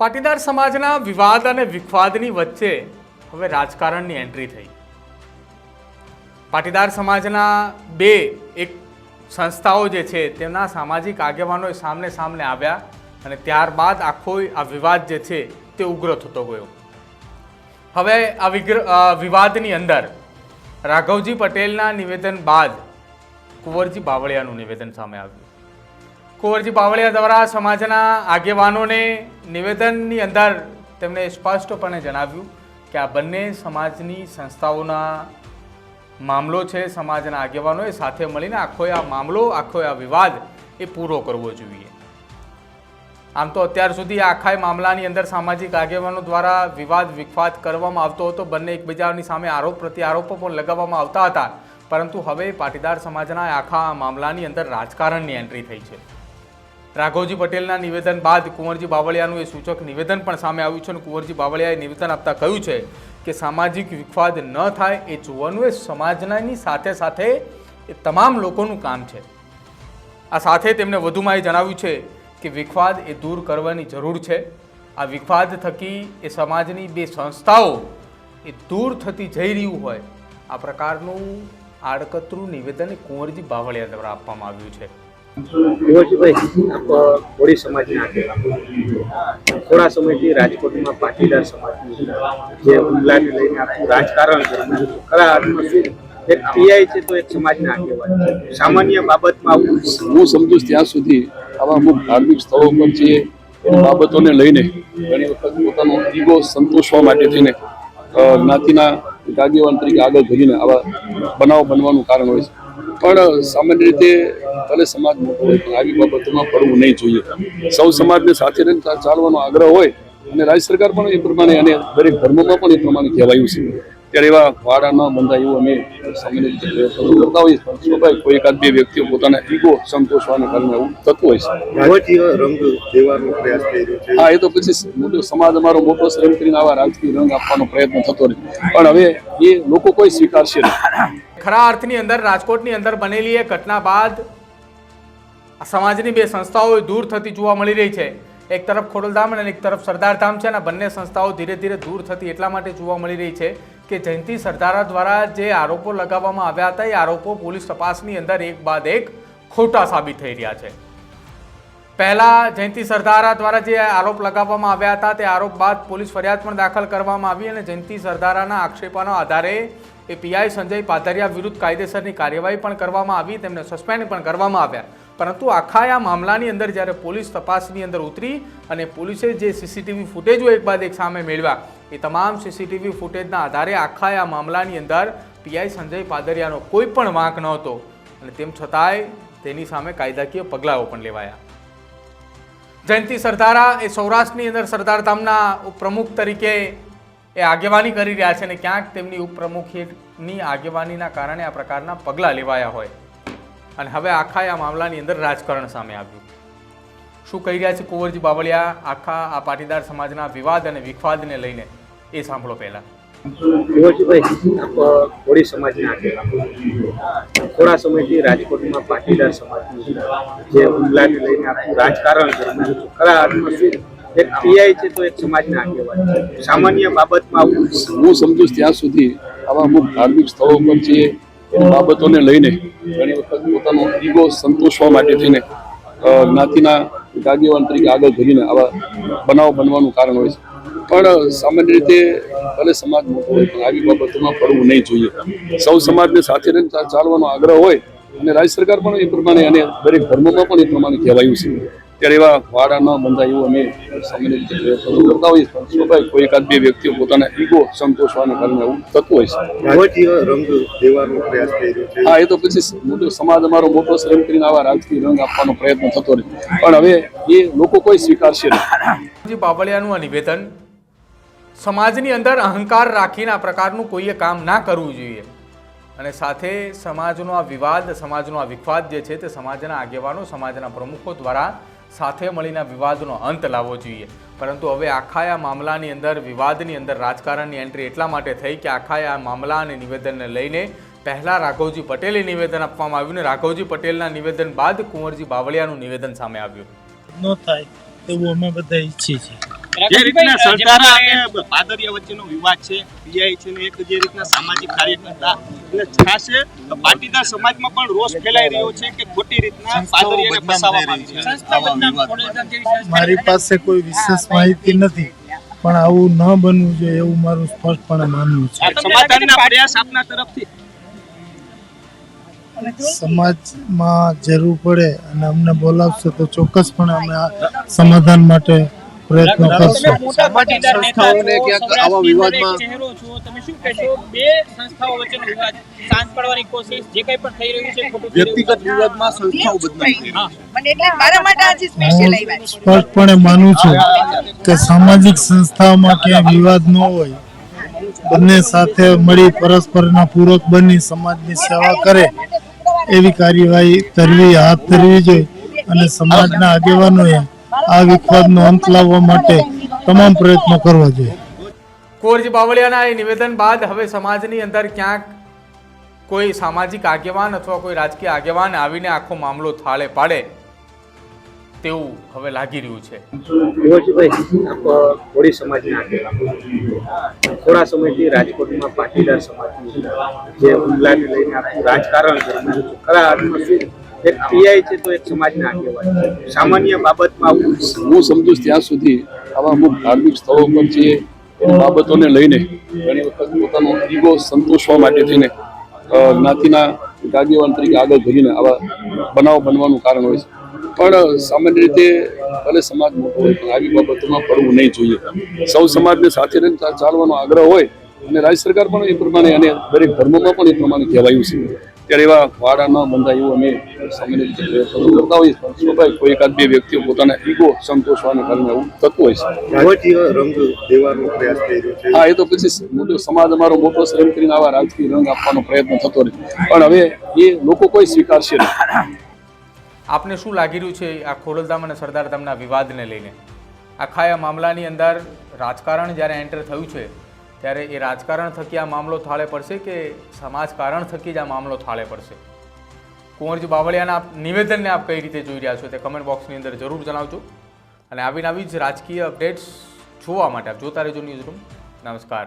પાટીદાર સમાજના વિવાદ અને વિખવાદની વચ્ચે હવે રાજકારણની એન્ટ્રી થઈ. પાટીદાર સમાજના બે એક સંસ્થાઓ જે છે, તેમના સામાજિક આગેવાનો સામને સામને આવ્યા અને ત્યારબાદ આખો આ વિવાદ જે છે, તે ઉગ્ર થતો ગયો. હવે આ વિગ્રહ વિવાદની અંદર રાઘવજી પટેલના નિવેદન બાદ કુંવરજી બાવળિયાનું નિવેદન સામે આવ્યું. કુંવરજી બાવળિયા દ્વારા સમાજના આગેવાનોને નિવેદનની અંદર તેમણે સ્પષ્ટપણે જણાવ્યું કે આ બંને સમાજની સંસ્થાઓના મામલો છે, સમાજના આગેવાનોએ સાથે મળીને આખો આ મામલો, આખો આ વિવાદ એ પૂરો કરવો જોઈએ. આમ તો અત્યાર સુધી આખાય આખા મામલાની અંદર સામાજિક આગેવાનો દ્વારા વિવાદ વિખવાદ કરવામાં આવતો હતો, બંને એકબીજાની સામે આરોપ પ્રત્યારોપો પણ લગાવવામાં આવતા હતા. પરંતુ હવે પાટીદાર સમાજના આખા મામલાની અંદર રાજકારણની એન્ટ્રી થઈ છે. રાઘવજી પટેલના નિવેદન બાદ કુંવરજી બાવળિયાનું એ સૂચક નિવેદન પણ સામે આવ્યું છે અને કુંવરજી બાવળિયાએ નિવેદન આપતા કહ્યું છે કે સામાજિક વિખવાદ ન થાય એ જોવાનું એ સમાજનાની સાથે સાથે એ તમામ લોકોનું કામ છે. આ સાથે તેમણે વધુમાં એ જણાવ્યું છે કે વિખવાદ એ દૂર કરવાની જરૂર છે. આ વિખવાદ થકી એ સમાજની બે સંસ્થાઓ એ દૂર થતી જઈ રહ્યું હોય. આ પ્રકારનું આડકતરું નિવેદન કુંવરજી બાવળિયા દ્વારા આપવામાં આવ્યું છે. કુંવરજીભાઈ આપ કોળી સમાજના થોડા સમયથી રાજકોટમાં પાટીદાર સમાજની જે હુમલાને લઈને આપણું રાજકારણ ખરા અર્થમાં શું? એક પીઆઈ છે તો એક સમાજના આગેવાન સામાન્ય બાબતમાં હું સમજુ ત્યાં સુધી આવા અમુક ધાર્મિક સ્થળો પર જે બાબતોને લઈને ઘણી વખત પોતાનો ઈગો સંતોષવા માટે થઈને જ્ઞાતિના આગેવાન તરીકે આગળ ધરીને આવા બનાવ બનવાનું કારણ હોય છે. પણ સામાન્ય રીતે ભલે સમાજ આવી બાબતોમાં પડવું નહીં જોઈએ. સૌ સમાજને સાથે રહીને ચાલવાનો આગ્રહ હોય અને રાજ્ય સરકાર પણ એ પ્રમાણે અને દરેક ધર્મોમાં પણ એ પ્રમાણે કહેવાયું છે. ત્યારે એવા વાડા ન બંધાય એવું અમે સામાન્ય રીતે પ્રયત્નો કરતા હોઈએ છીએ. પણ સ્વાભાવિક કોઈ એકાદ બે વ્યક્તિઓ પોતાના ઈગો સંતોષવાને કારણે આવું થતું હોય છે. હા એ તો પછી મોટો સમાજ અમારો મોટો શ્રમ કરીને આવા રાજકીય રંગ આપવાનો પ્રયત્ન થતો રહે. પણ હવે એ લોકો કોઈ સ્વીકારશે નહીં. ખરા અર્થની અંદર, રાજકોટની અંદર બનેલી એ ઘટના બાદ સમાજની બે સંસ્થાઓ દૂર થતી જોવા મળી રહી છે. એક તરફ ખોડલધામ અને એક તરફ સરદારધામ છે અને બંને સંસ્થાઓ ધીરે ધીરે દૂર થતી એટલા માટે જોવા મળી રહી છે કે જયંતિ સરદારા દ્વારા જે આરોપો લગાવવામાં આવ્યા હતા, એ આરોપો પોલીસ તપાસની અંદર એક બાદ એક ખોટા સાબિત થઈ રહ્યા છે. પહેલા જયંતિ સરદારા દ્વારા જે આરોપ લગાવવામાં આવ્યા હતા, તે આરોપ બાદ પોલીસ ફરિયાદ પણ દાખલ કરવામાં આવી અને જયંતિ સરદારાના આક્ષેપોના આધારે એ પીઆઈ સંજય પાધરિયા વિરુદ્ધ કાયદેસરની કાર્યવાહી પણ કરવામાં આવી, તેમને સસ્પેન્ડ પણ કરવામાં આવ્યા. પરંતુ આખા આ મામલાની અંદર જ્યારે પોલીસ તપાસની અંદર ઉતરી અને પોલીસે જે સીસીટીવી ફૂટેજો એક બાદ એક સામે મેળવ્યા, એ તમામ સીસીટીવી ફૂટેજના આધારે આખા આ મામલાની અંદર પીઆઈ સંજય પાદરિયાનો કોઈ પણ વાંક નહોતો. અને તેમ છતાંય તેની સામે કાયદાકીય પગલાઓ પણ લેવાયા. જયંતિ સરદારા એ સૌરાષ્ટ્રની અંદર સરદાર ધામના ઉપપ્રમુખ તરીકે એ આગેવાની કરી રહ્યા છે અને ક્યાંક તેમની ઉપપ્રમુખની આગેવાનીના કારણે આ પ્રકારના પગલાં લેવાયા હોય. અને હવે આખા આ મામલાની અંદર રાજકારણ સામે આવ્યું. શું કહી રહ્યા છે કુંવરજી બાવળિયા? આખા આ પાટીદાર સમાજના વિવાદ અને વિખવાદને લઈને? એ સાંભળો પહેલા. કોળી સમાજના થોડા સમયથી રાજકોટમાં પાટીદાર સમાજનું જે હુમલાને લઈને આખું રાજકારણ છે ખરા અર્થમાં શું એક પીઆઈ છે તો એક સમાજના આગેવાન સામાન્ય બાબતમાં હું સમજુ ત્યાં સુધી આવા અમુક ધાર્મિક સ્થળો પર જે બાબતોને લઈને ઘણી વખત પોતાનો ઈગો સંતોષવા માટે થઈને જ્ઞાતિના એક આગેવાન તરીકે આગળ ધરીને આવા બનાવ બનવાનું કારણ હોય છે. પણ સામાન્ય રીતે ભલે સમાજ મોટો હોય, પણ આવી બાબતોમાં પડવું નહીં જોઈએ. સૌ સમાજને સાથે રહીને ચાલવાનો આગ્રહ હોય અને રાજ્ય સરકાર પણ એ પ્રમાણે અને દરેક ધર્મોમાં પણ એ પ્રમાણે કહેવાયું છે. ત્યારે એવા વાડા ન બંધાય એવું અમે સામાન્ય રીતે પ્રયત્નો કરતા હોઈએ પણ સ્વાભાવિક કોઈ એકાદ બે વ્યક્તિઓ પોતાના ઈગો સંતોષવાને કારણે એવું થતું હોય છે. રંગ દેવાનો પ્રયાસ થઈ રહ્યો છે. હા એ તો પછી મોટો સમાજ અમારો મોટો શ્રમ કરીને આવા રાજકીય રંગ આપવાનો પ્રયત્ન થતો રહે. પણ હવે એ લોકો કોઈ સ્વીકારશે નહીં. જી આ નિવેદન સમાજની અંદર અહંકાર રાખીને આ પ્રકારનું કોઈએ કામ ના કરવું જોઈએ. અને સાથે સમાજનો આ વિવાદ સમાજનો આ વિખવાદ જે છે તે સમાજના આગેવાનો સમાજના પ્રમુખો દ્વારા સાથે મળીને વિવાદનો અંત લાવવો જોઈએ. પરંતુ હવે આખા આ મામલાની અંદર, વિવાદની અંદર રાજકારણની એન્ટ્રી એટલા માટે થઈ કે આખા આ મામલા અને નિવેદનને લઈને પહેલાં રાઘવજી પટેલે નિવેદન આપવામાં આવ્યું ને રાઘવજી પટેલના નિવેદન બાદ કુંવરજી બાવળિયાનું નિવેદન સામે આવ્યું. ન થાય એવું અમે બધા ઈચ્છીએ છીએ. જે રીતના સરદારા અને પાદરિયા વચ્ચેનો વિવાદ છે પીઆઈ છે ને એક જે રીતના સામાજિક કાર્યકર્તા અને ખાસ પાટીદાર સમાજમાં પણ રોષ ફેલાઈ રહ્યો છે કે ખોટી રીતના પાદરિયાને ફસાવવામાં આવી છે મારી પાસે કોઈ વિશેષ માહિતી નથી પણ આવું ન બનવું જોઈએ એવું મારું સ્પષ્ટપણે માનવું છે. સમાધાનના પ્રયાસ આપના તરફથી. સમાજમાં જરૂર પડે અને અમને બોલાવશે તો ચોક્કસપણે અમે સમાધાન માટે પ્રયત્ન કરશું. સામાજિક સંસ્થાઓને ક્યાંક આવા વિવાદમાં ચહેરો છો તમે શું કહેશો? બે સંસ્થાઓ વચ્ચેનો વિવાદ શાંત પાડવાની કોશિશ જે કંઈ પણ થઈ રહ્યું છે ખોટું થઈ રહ્યું છે. વ્યક્તિગત વિવાદમાં સંસ્થાઓ બદનામ થઈ રહી છે મને એટલે મારા માટે આજે સ્પેશિયલ આવ્યા છે. સ્પષ્ટપણે માનું છું કે સામાજિક સંસ્થાઓમાં ક્યાંય વિવાદ ન હોય બંને સાથે મળી પરસ્પરના પૂરક બની સમાજની સેવા કરે એવી કાર્યવાહી કરવી હાથ ધરવી જોઈએ. અને સમાજના આગેવાનોએ આ વિખવાદનો અંત લાવવા માટે તમામ પ્રયત્નો કરવા જોઈએ. કોરજી બાવળિયાના એ નિવેદન બાદ હવે સમાજની અંદર ક્યાંક કોઈ સામાજિક આગેવાન અથવા કોઈ રાજકીય આગેવાન આવીને આખો મામલો થાળે પાડે તેવું હવે લાગી રહ્યું છે. કોળી સમાજના આગેવાન. થોડા સમયથી રાજકોટમાં પાટીદાર સમાજનું જે હુમલાને લઈને આખું રાજકારણ છે ખરા અર્થમાં શું? એક પીઆઈ છે તો એક સમાજના આગેવાન સામાન્ય બાબતમાં હું સમજુ ત્યાં સુધી આવા અમુક ધાર્મિક સ્થળો પર જે બાબતોને લઈને ઘણી વખત પોતાનો ઈગો સંતોષવા માટે થઈને જ્ઞાતિના આગેવાન તરીકે આગળ ધરીને આવા બનાવ બનવાનું કારણ હોય છે. પણ સામાન્ય રીતે ભલે સમાજ મોટો હોય, પણ આવી બાબતોમાં પડવું નહીં જોઈએ. સૌ સમાજને સાથે રહીને ચાલવાનો આગ્રહ હોય, અને રાજ્ય સરકાર પણ એ પ્રમાણે અને દરેક ધર્મોમાં પણ એ પ્રમાણે કહેવાયું છે. ત્યારે એવા વાડા ન બંધાય એવું અમે સામાન્ય રીતે પ્રયત્નો કરતા હોઈએ. પણ સ્વાભાવિક કોઈ એકાદ બે વ્યક્તિઓ પોતાના ઈગો સંતોષવાને કારણે એવું થતું હોય છે. હા એ તો પછી મોટો સમાજ અમારો મોટો છે એમ કરીને આવા રાજકીય રંગ આપવાનો પ્રયત્ન થતો રહે. પણ હવે એ લોકો કોઈ સ્વીકારશે નહીં. આપને શું લાગી રહ્યું છે આ ખોડલધામ અને સરદારધામના વિવાદને લઈને? આખા આ મામલાની અંદર રાજકારણ જ્યારે એન્ટર થયું છે ત્યારે એ રાજકારણ થકી આ મામલો થાળે પડશે કે સમાજકારણ થકી જ આ મામલો થાળે પડશે? કુંવરજી બાવળિયાના નિવેદનને આપ કઈ રીતે જોઈ રહ્યા છો તે કમેન્ટ બોક્સની અંદર જરૂર જણાવજો. અને આવીને આવી જ રાજકીય અપડેટ્સ જોવા માટે આપ જોતા રહેજો ન્યૂઝ રૂમ નમસ્કાર.